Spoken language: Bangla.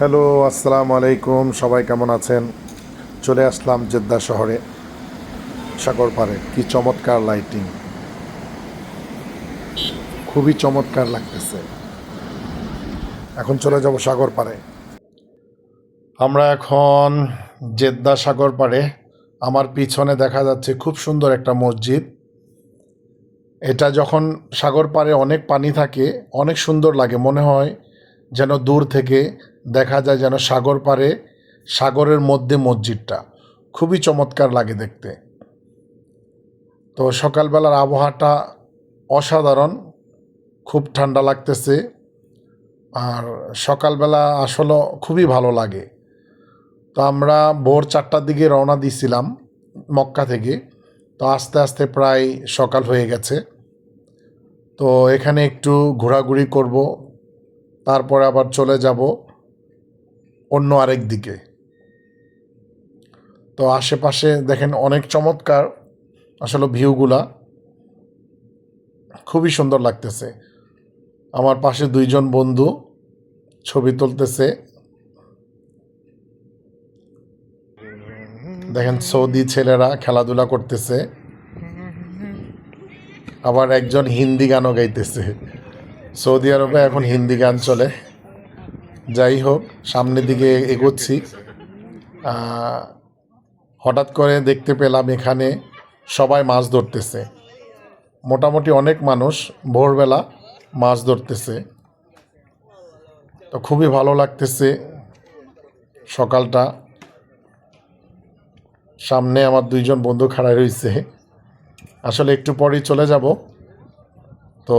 হ্যালো, আসসালামু আলাইকুম। সবাই কেমন আছেন? চলে আসলাম জেদ্দা শহরে, সাগর পাড়ে। কি চমৎকার লাইটিং খুবই চমৎকার লাগতেছে। এখন চলে যাব সাগর পাড়ে। আমরা এখন জেদ্দা সাগর পাড়ে। আমার পিছনে দেখা যাচ্ছে খুব সুন্দর একটা মসজিদ। এটা যখন সাগর পাড়ে অনেক পানি থাকে, অনেক সুন্দর লাগে, মনে হয় যেন দূর থেকে দেখা যায়, যেন সাগর পাড়ে, সাগরের মধ্যে মসজিদটা। খুবই চমৎকার লাগে দেখতে। তো সকালবেলার আবহাওয়াটা অসাধারণ, খুব ঠান্ডা লাগতেছে। আর সকালবেলা আসলে খুবই ভালো লাগে। তো আমরা ভোর চারটার দিকে রওনা দিছিলাম মক্কা থেকে। তো আস্তে আস্তে প্রায় সকাল হয়ে গেছে। তো এখানে একটু ঘোরাঘুরি করব। তারপরে আবার চলে যাব অন্য আরেক দিকে। তো আশেপাশে দেখেন অনেক চমৎকার আসলে ভিউগুলা। খুবই সুন্দর লাগতেছে। আমার পাশে দুইজন বন্ধু ছবি তুলতেছে। দেখেন সৌদি ছেলেরা খেলাধুলা করতেছে। আবার একজন হিন্দি গানও গাইতেছে। সৌদি আরবে এখন হিন্দি গান চলে। যাই হোক, সামনের দিকে এগোচ্ছি। হঠাৎ করে দেখতে পেলাম এখানে সবাই মাছ ধরতেছে। মোটামুটি অনেক মানুষ ভোরবেলা মাছ ধরতেছে। তো খুবই ভালো লাগতেছে সকালটা। সামনে আমার দুইজন বন্ধু খাড়া রয়েছে। আসলে একটু পরেই চলে যাব। তো